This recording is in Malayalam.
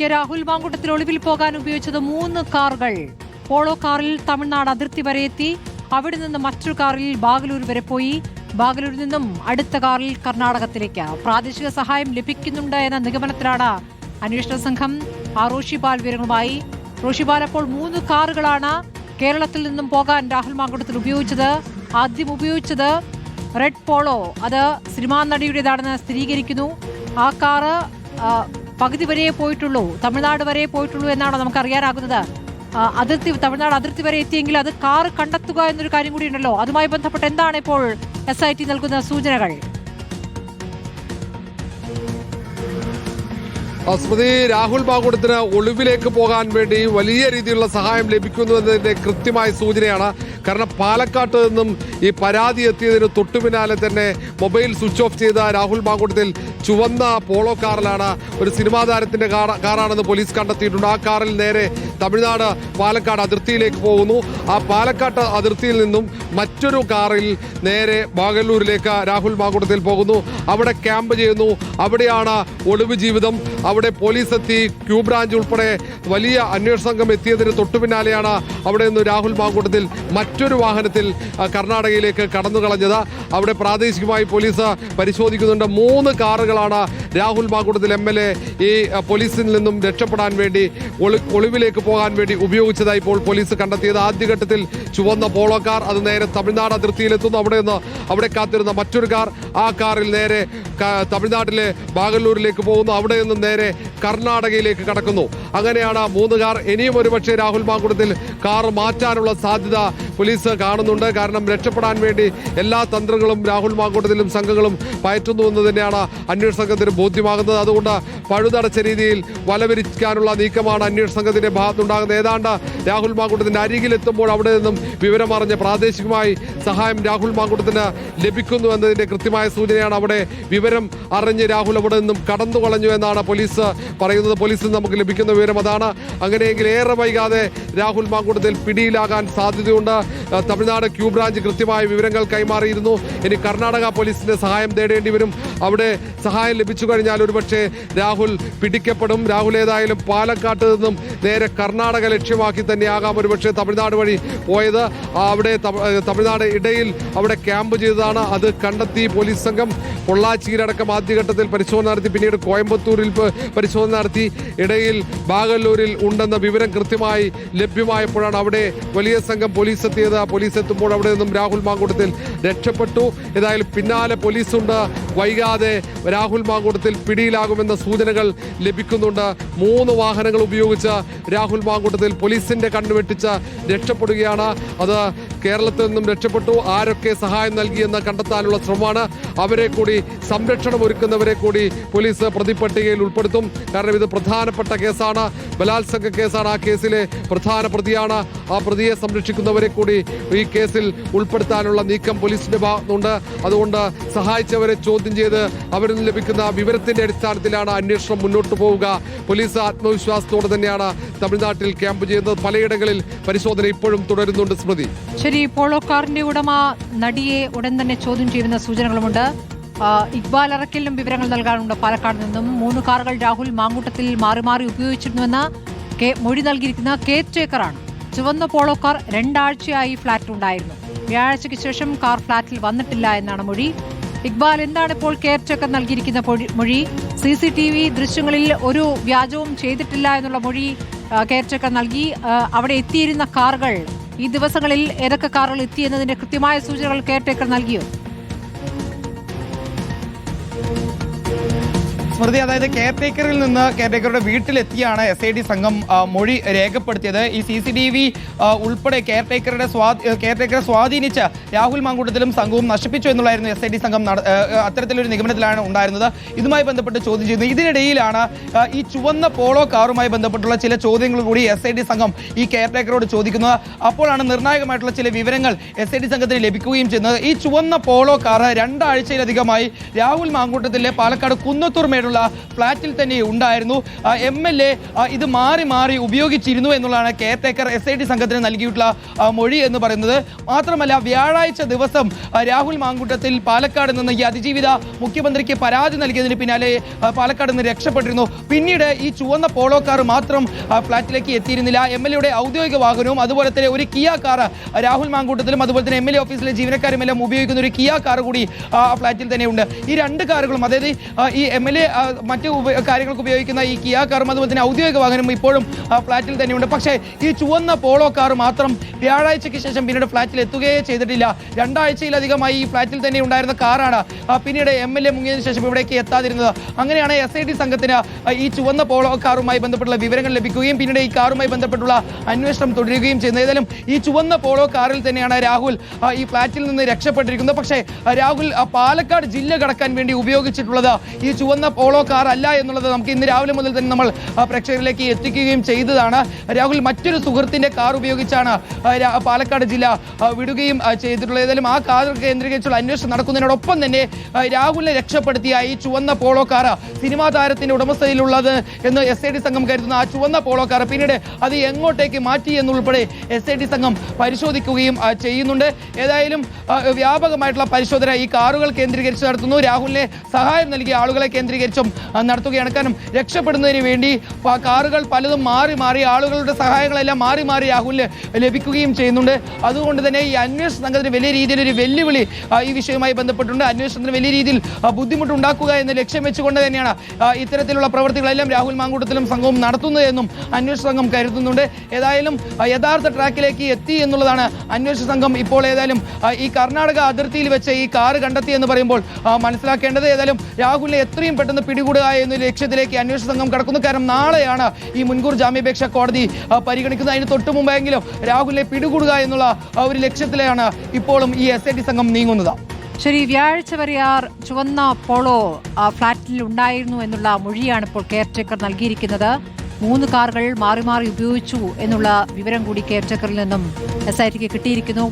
കെ രാഹുൽ മാങ്കൂട്ടത്തിൽ ഒളിവിൽ പോകാൻ ഉപയോഗിച്ചത് മൂന്ന് കാറുകൾ. പോളോ കാറിൽ തമിഴ്നാട് അതിർത്തി വരെ എത്തി. അവിടെ നിന്ന് മറ്റൊരു കാറിൽ ബാഗലൂർ വരെ പോയി. ബാഗലൂരിൽ നിന്നും അടുത്ത കാറിൽ കർണാടകത്തിലേക്ക്. പ്രാദേശിക സഹായം ലഭിക്കുന്നുണ്ട് എന്ന നിഗമനത്തിലാണ് അന്വേഷണ സംഘം. ആ റോഷിപാൽ വിവരങ്ങളുമായി. റോഷിപാൽ അപ്പോൾ മൂന്ന് കാറുകളാണ് കേരളത്തിൽ നിന്നും പോകാൻ രാഹുൽ മാങ്കുട്ടത്തിൽ ഉപയോഗിച്ചത്. ആദ്യം ഉപയോഗിച്ചത് റെഡ് പോളോ. അത് സിനിമാ നടിയുടേതാണെന്ന് സ്ഥിരീകരിക്കുന്നു. ആ കാറ് പകുതി വരെ പോയിട്ടുള്ളൂ തമിഴ്നാട് വരെ പോയിട്ടുള്ളൂ എന്നാണോ നമുക്ക് അറിയാനാകുന്നത് അതിർത്തി തമിഴ്നാട് അതിർത്തി വരെ എത്തിയെങ്കിൽ അത് കാറ് കണ്ടെത്തുക എന്നൊരു കാര്യം കൂടി ഉണ്ടല്ലോ. അതുമായി ബന്ധപ്പെട്ട് എന്താണ് ഇപ്പോൾ എസ് ഐ ടി നൽകുന്ന സൂചനകൾ? സ്മൃതി രാഹുൽ ബാഗുടത്തിന് ഒളിവിലേക്ക് പോകാൻ വേണ്ടി വലിയ രീതിയിലുള്ള സഹായം ലഭിക്കുന്നു എന്നതിന്റെ കൃത്യമായ സൂചനയാണ് കാരണം പാലക്കാട്ട് നിന്നും ഈ പരാതി എത്തിയതിന് തൊട്ടു പിന്നാലെ തന്നെ മൊബൈൽ സ്വിച്ച് ഓഫ് ചെയ്ത രാഹുൽ മാങ്കൂട്ടത്തിൽ ചുവന്ന പോളോ കാറിലാണ് ഒരു സിനിമാ താരത്തിന്റെ കാറാണെന്ന് പോലീസ് കണ്ടെത്തിയിട്ടുണ്ട്. ആ കാറിൽ നേരെ തമിഴ്നാട് പാലക്കാട് അതിർത്തിയിലേക്ക് പോകുന്നു. ആ പാലക്കാട്ട് അതിർത്തിയിൽ നിന്നും മറ്റൊരു കാറിൽ നേരെ ബാഗല്ലൂരിലേക്ക് രാഹുൽ മാങ്കൂട്ടത്തിൽ പോകുന്നു. അവിടെ ക്യാമ്പ് ചെയ്യുന്നു. അവിടെയാണ് ഒളിവ് ജീവിതം. അവിടെ പോലീസ് എത്തി. ക്യൂ ബ്രാഞ്ച് ഉൾപ്പെടെ വലിയ അന്വേഷണ സംഘം എത്തിയതിന് തൊട്ടു പിന്നാലെയാണ് അവിടെ നിന്ന് രാഹുൽ മാങ്കൂട്ടത്തിൽ മറ്റൊരു വാഹനത്തിൽ കർണാടകയിലേക്ക് കടന്നു കളഞ്ഞത്. അവിടെ പ്രാദേശികമായി പോലീസ് പരിശോധിക്കുന്നുണ്ട്. മൂന്ന് കാറുകളാണ് Rahul Mankoottathil M L A ഈ പോലീസിൽ നിന്നും രക്ഷപ്പെടാൻ വേണ്ടി ഒളി ഒളിവിലേക്ക് പോകാൻ വേണ്ടി ഉപയോഗിച്ചതായി ഇപ്പോൾ പോലീസ് കണ്ടെത്തിയത്. ആദ്യഘട്ടത്തിൽ ചുവന്ന പോളോ കാർ അത് നേരെ തമിഴ്നാട് അതിർത്തിയിലെത്തുന്നു. അവിടെ നിന്ന് അവിടെ കാത്തിരുന്ന മറ്റൊരു കാർ ആ കാറിൽ നേരെ തമിഴ്നാട്ടിലെ ബാഗല്ലൂരിലേക്ക് പോകുന്നു. അവിടെ നിന്നും നേരെ കർണാടകയിലേക്ക് കടക്കുന്നു. അങ്ങനെയാണ് മൂന്ന് കാർ. ഇനിയും ഒരുപക്ഷെ രാഹുൽ മാങ്കുടത്തിൽ കാർ മാറ്റാനുള്ള സാധ്യത പോലീസ് കാണുന്നുണ്ട്. കാരണം രക്ഷപ്പെടാൻ വേണ്ടി എല്ലാ തന്ത്രങ്ങളും രാഹുൽ മാങ്കൂട്ടത്തിലും സംഘങ്ങളും പയറ്റുന്നു എന്ന് തന്നെയാണ് അന്വേഷണ സംഘത്തിന് ബോധ്യമാകുന്നത്. അതുകൊണ്ട് പഴുതടച്ച രീതിയിൽ വലവിരിക്കാനുള്ള നീക്കമാണ് അന്വേഷണ സംഘത്തിന്റെ ഭാഗത്തുണ്ടാകുന്നത്. ഏതാണ്ട് രാഹുൽ മാങ്കൂട്ടത്തിന്റെ അരികിലെത്തുമ്പോൾ അവിടെ നിന്നും വിവരമറിഞ്ഞ് പ്രാദേശികമായി സഹായം രാഹുൽ മാങ്കൂട്ടത്തിന് ലഭിക്കുന്നു എന്നതിന്റെ കൃത്യമായ സൂചനയാണ് അവിടെ വിവരം അറിഞ്ഞ് രാഹുൽ അവിടെ നിന്നും കടന്നു കളഞ്ഞു എന്നാണ് പോലീസ് പറയുന്നത്. പോലീസിൽ നമുക്ക് ലഭിക്കുന്ന വിവരം അതാണ്. അങ്ങനെയെങ്കിൽ ഏറെ വൈകാതെ രാഹുൽ മാങ്കൂട്ടത്തിൽ പിടിയിലാകാൻ സാധ്യതയുണ്ട്. തമിഴ്നാട് ക്യൂ ബ്രാഞ്ച് കൃത്യമായ വിവരങ്ങൾ കൈമാറിയിരുന്നു. ഇനി കർണാടക പോലീസിന്റെ സഹായം തേടേണ്ടി വരും. അവിടെ സഹായം ലഭിച്ചു കഴിഞ്ഞാൽ ഒരുപക്ഷെ രാഹുൽ പിടിക്കപ്പെടും. രാഹുൽ ഏതായാലും പാലക്കാട്ട് നിന്നും നേരെ കർണാടക ലക്ഷ്യമാക്കി തന്നെയാകാം ഒരുപക്ഷെ തമിഴ്നാട് വഴി പോയത്. അവിടെ തമിഴ്നാട് ഇടയിൽ അവിടെ ക്യാമ്പ് ചെയ്തതാണ്. അത് കണ്ടെത്തി പോലീസ് സംഘം. പൊള്ളാച്ചിയിലടക്കം ആദ്യഘട്ടത്തിൽ പരിശോധന നടത്തി പിന്നീട് കോയമ്പത്തൂരിൽ പരിശോധന നടത്തി. ഇടയിൽ ബാഗല്ലൂരിൽ ഉണ്ടെന്ന വിവരം കൃത്യമായി ലഭ്യമായപ്പോഴാണ് അവിടെ വലിയ സംഘം പോലീസ് എത്തിയത്. പോലീസ് എത്തുമ്പോൾ അവിടെ നിന്നും രാഹുൽ മാങ്കൂട്ടത്തിൽ രക്ഷപ്പെട്ടു. ഏതായാലും പിന്നാലെ പോലീസുണ്ട്. വൈകാതെ രാഹുൽ മാങ്കൂട്ടത്തിൽ പിടിയിലാകുമെന്ന സൂചനകൾ ലഭിക്കുന്നുണ്ട്. മൂന്ന് വാഹനങ്ങൾ ഉപയോഗിച്ച് രാഹുൽ മാങ്കൂട്ടത്തിൽ പോലീസിന്റെ കണ്ണുവെട്ടിച്ച് രക്ഷപ്പെടുകയാണ്. അത് കേരളത്തിൽ നിന്നും രക്ഷപ്പെട്ടു. ആരൊക്കെ സഹായം നൽകിയെന്ന് കണ്ടെത്താനുള്ള ശ്രമമാണ് അവരെ കൂടി സംരക്ഷണം ഒരുക്കുന്നവരെ കൂടി പോലീസ് പ്രതിപട്ടികയിൽ ഉൾപ്പെടുത്തും. കാരണം ഇത് പ്രധാനപ്പെട്ട കേസാണ്. ബലാത്സംഗ കേസാണ് ആ കേസിലെ പ്രധാന പ്രതിയാണ്. ആ പ്രതിയെ സംരക്ഷിക്കുന്നവരെ കൂടി ഈ കേസിൽ ഉൾപ്പെടുത്താനുള്ള നീക്കം പോലീസിന്റെ ഭാഗത്തുണ്ട്. അതുകൊണ്ട് സഹായിച്ചവരെ ചോദ്യം ചെയ്ത് അവരിൽ നിന്ന് ലഭിക്കുന്ന വിവരത്തിന്റെ അടിസ്ഥാനത്തിലാണ് അന്വേഷണം മുന്നോട്ട് പോവുക. പോലീസ് ആത്മവിശ്വാസത്തോടെ തന്നെയാണ് തമിഴ്നാട്ടിൽ ക്യാമ്പ് ചെയ്യുന്നത്. പലയിടങ്ങളിൽ പരിശോധന ഇപ്പോഴും തുടരുന്നുണ്ട് സ്മൃതി. ശരി പോളോ കാറിന്റെ ഉടമ നടിയെ ഉടൻ തന്നെ ചോദ്യം ചെയ്യുന്ന സൂചനകളുമുണ്ട്. ഇക്ബാൽ അറക്കലിനും വിവരങ്ങൾ നൽകാനുണ്ട് പാലക്കാട് നിന്നും. മൂന്ന് കാറുകൾ രാഹുൽ മാങ്കൂട്ടത്തിൽ മാറി മാറി ഉപയോഗിച്ചിരുന്നുവെന്ന് കെ- മൊഴി നൽകിയിരിക്കുന്ന കെ ടേക്കറാണ് ചുവന്ന പോളോ കാർ രണ്ടാഴ്ചയായി ഫ്ളാറ്റിലുണ്ടായിരുന്നു വ്യാഴാഴ്ചയ്ക്ക് ശേഷം കാർ ഫ്ളാറ്റിൽ വന്നിട്ടില്ല എന്നാണ് മൊഴി. ഇക്ബാൽ എന്താണ് ഇപ്പോൾ കെയർ ടേക്കർ നൽകിയിരിക്കുന്ന മൊഴി? സി സി ടി വി ദൃശ്യങ്ങളിൽ ഒരു വ്യാജവും ചെയ്തിട്ടില്ല എന്നുള്ള മൊഴി കെയർ ടേക്കർ നൽകി. അവിടെ എത്തിയിരുന്ന കാറുകൾ ഈ ദിവസങ്ങളിൽ ഏതൊക്കെ കാറുകൾ എത്തി എന്നതിന്റെ കൃത്യമായ സൂചനകൾ കെയർ ടേക്കർ നൽകിയോ? സ്മൃതി അതായത് കെയർടേക്കറിൽ നിന്ന് കെയർടേക്കറുടെ വീട്ടിലെത്തിയാണ് എസ് ഐ ഡി സംഘം മൊഴി രേഖപ്പെടുത്തിയത്. ഈ സി സി ടി വി ഉൾപ്പെടെ കെയർടേക്കറുടെ സ്വാ കെയർ ടേക്കറെ സ്വാധീനിച്ച് രാഹുൽ മാങ്കൂട്ടത്തിലും സംഘവും നശിപ്പിച്ചു എന്നുള്ളതായിരുന്നു എസ് ഐ ഡി സംഘം അത്തരത്തിലൊരു നിഗമനത്തിലാണ് ഉണ്ടായിരുന്നത്. ഇതുമായി ബന്ധപ്പെട്ട് ചോദ്യം ചെയ്യുന്നത് ഇതിനിടയിലാണ് ഈ ചുവന്ന പോളോ കാറുമായി ബന്ധപ്പെട്ടുള്ള ചില ചോദ്യങ്ങൾ കൂടി എസ് ഐ ഡി സംഘം ഈ കെയർടേക്കറോട് ചോദിക്കുന്നത് അപ്പോഴാണ് നിർണായകമായിട്ടുള്ള ചില വിവരങ്ങൾ എസ് ഐ ഡി സംഘത്തിന് ലഭിക്കുകയും ചെയ്യുന്നത്. ഈ ചുവന്ന പോളോ കാർ രണ്ടാഴ്ചയിലധികമായി രാഹുൽ മാങ്കൂട്ടത്തിലെ പാലക്കാട് കുന്നത്തൂർ മേടുള്ള നഗരത്തിലുള്ള ഫ്ളാറ്റിൽ തന്നെ ഉണ്ടായിരുന്നു. എം എൽ എ ഇത് മാറി മാറി ഉപയോഗിച്ചിരുന്നു എന്നുള്ളതാണ് care taker S I T സംഘത്തിന് നൽകിയിട്ടുള്ള മൊഴി എന്ന് പറയുന്നത്. മാത്രമല്ല വ്യാഴാഴ്ച ദിവസം രാഹുൽ മാങ്കൂട്ടത്തിൽ പാലക്കാട് നിന്ന് ഈ അതിജീവിത മുഖ്യമന്ത്രിക്ക് പരാതി നൽകിയതിന് പിന്നാലെ പാലക്കാട് നിന്ന് രക്ഷപ്പെട്ടിരുന്നു. പിന്നീട് ഈ ചുവന്ന പോളോ കാർ മാത്രം ഫ്ളാറ്റിലേക്ക് എത്തിയിരുന്നില്ല. എം എൽ എയുടെ ഔദ്യോഗിക വാഹനവും അതുപോലെ തന്നെ ഒരു കിയ കാർ രാഹുൽ മാങ്കൂട്ടത്തിലും അതുപോലെ തന്നെ എം എൽ എ ഓഫീസിലെ ജീവനക്കാരുമെല്ലാം ഉപയോഗിക്കുന്ന ഒരു കിയ കാർ കൂടി ഫ്ളാറ്റിൽ തന്നെ ഉണ്ട്. ഈ രണ്ട് കാറുകളും അതായത് ഈ എം എൽ എ മറ്റു കാര്യങ്ങൾക്ക് ഉപയോഗിക്കുന്ന ഈ കിയ കാറും അതുപോലെ തന്നെ ഔദ്യോഗിക വാഹനം ഇപ്പോഴും ഫ്ളാറ്റിൽ തന്നെയുണ്ട്. പക്ഷേ ഈ ചുവന്ന പോളോ കാർ മാത്രം വ്യാഴാഴ്ചയ്ക്ക് ശേഷം പിന്നീട് ഫ്ളാറ്റിൽ എത്തുകയേ ചെയ്തിട്ടില്ല. രണ്ടാഴ്ചയിലധികമായി ഈ ഫ്ളാറ്റിൽ തന്നെ ഉണ്ടായിരുന്ന കാറാണ് പിന്നീട് എം എൽ എ മുങ്ങിയതിനു ശേഷം ഇവിടേക്ക് എത്താതിരുന്നത്. അങ്ങനെയാണ് എസ് ഐ ടി സംഘത്തിന് ഈ ചുവന്ന പോളോ കാറുമായി ബന്ധപ്പെട്ടുള്ള വിവരങ്ങൾ ലഭിക്കുകയും പിന്നീട് ഈ കാറുമായി ബന്ധപ്പെട്ടുള്ള അന്വേഷണം തുടരുകയും ചെയ്യുന്നത്. ഏതായാലും ഈ ചുവന്ന പോളോ കാറിൽ തന്നെയാണ് രാഹുൽ ഈ ഫ്ളാറ്റിൽ നിന്ന് രക്ഷപ്പെട്ടിരിക്കുന്നത്. പക്ഷേ രാഹുൽ പാലക്കാട് ജില്ല കടക്കാൻ വേണ്ടി ഉപയോഗിച്ചിട്ടുള്ളത് ഈ ചുവന്ന പോളോ കാർ അല്ല എന്നുള്ളത് നമുക്ക് ഇന്ന് രാവിലെ മുതൽ തന്നെ നമ്മൾ പ്രേക്ഷകരിലേക്ക് എത്തിക്കുകയും ചെയ്തതാണ്. രാഹുൽ മറ്റൊരു സുഹൃത്തിന്റെ കാർ ഉപയോഗിച്ചാണ് പാലക്കാട് ജില്ല വിടുകയും ചെയ്തിട്ടുള്ളത്. ഏതായാലും ആ കാർ കേന്ദ്രീകരിച്ചുള്ള അന്വേഷണം നടക്കുന്നതിനോടൊപ്പം തന്നെ രാഹുലിനെ രക്ഷപ്പെടുത്തിയ ഈ ചുവന്ന പോളോ കാർ സിനിമാ താരത്തിന്റെ ഉടമസ്ഥയിലുള്ളത് എന്ന് എസ് ഐ ഡി സംഘം കരുതുന്ന. ആ ചുവന്ന പോളോ കാർ പിന്നീട് അത് എങ്ങോട്ടേക്ക് മാറ്റി എന്നുൾപ്പെടെ എസ് ഐ ഡി സംഘം പരിശോധിക്കുകയും ചെയ്യുന്നുണ്ട്. ഏതായാലും വ്യാപകമായിട്ടുള്ള പരിശോധന ഈ കാറുകൾ കേന്ദ്രീകരിച്ച് നടത്തുന്നു. രാഹുലിനെ സഹായം നൽകിയ ആളുകളെ കേന്ദ്രീകരിച്ചും ആ, നടത്തുകയാണ്. കാരണം രക്ഷപ്പെടുന്നതിന് വേണ്ടി കാറുകൾ പലതും മാറി മാറി ആളുകളുടെ സഹായങ്ങളെല്ലാം മാറി മാറി രാഹുലിന് ലഭിക്കുകയും ചെയ്യുന്നുണ്ട്. അതുകൊണ്ട് തന്നെ ഈ അന്വേഷണ സംഘത്തിന് വലിയ രീതിയിൽ ഒരു വെല്ലുവിളി ഈ വിഷയവുമായി ബന്ധപ്പെട്ടുണ്ട്. അന്വേഷണത്തിന് വലിയ രീതിയിൽ ബുദ്ധിമുട്ടുണ്ടാക്കുക എന്ന ലക്ഷ്യം വെച്ചുകൊണ്ട് തന്നെയാണ് ഇത്തരത്തിലുള്ള പ്രവൃത്തികളെല്ലാം രാഹുൽ മാങ്കൂട്ടത്തിലും സംഘവും നടത്തുന്നത് എന്നും അന്വേഷണ സംഘം കരുതുന്നുണ്ട്. ഏതായാലും യഥാർത്ഥ ട്രാക്കിലേക്ക് എത്തി എന്നുള്ളതാണ് അന്വേഷണ സംഘം ഇപ്പോൾ ഏതായാലും ഈ കർണാടക അതിർത്തിയിൽ വെച്ച് ഈ കാറ് കണ്ടെത്തി എന്ന് പറയുമ്പോൾ മനസ്സിലാക്കേണ്ടത്. ഏതായാലും രാഹുലിനെ എത്രയും പെട്ടെന്ന് പിടികൂടുക എന്ന ലക്ഷ്യത്തിലേക്ക് അന്വേഷണ സംഘം കടക്കുന്നു. കാരണം നാളെയാണ് ഈ മുൻകൂർ ജാമ്യാപേക്ഷ കോടതി പരിഗണിക്കുന്നത്. അതിന് തൊട്ട് മുമ്പെങ്കിലും രാഹുലിനെ പിടികൂടുക എന്നുള്ള ഒരു ലക്ഷ്യത്തിലാണ് ഇപ്പോഴും ഈ എസ് ഐ ടി സംഘം നീങ്ങുന്നത്. ശരി വ്യാഴാഴ്ച വരെ ചുവന്ന പോളോ ഫ്ളാറ്റിൽ ഉണ്ടായിരുന്നു എന്നുള്ള മൊഴിയാണ് ഇപ്പോൾ കെയർ ടേക്കർ നൽകിയിരിക്കുന്നത്. മൂന്ന് കാറുകൾ മാറി മാറി ഉപയോഗിച്ചു എന്നുള്ള വിവരം കൂടി കെയർ ടേക്കറിൽ നിന്നും എസ് ഐ ടിക്ക് കിട്ടിയിരിക്കുന്നു.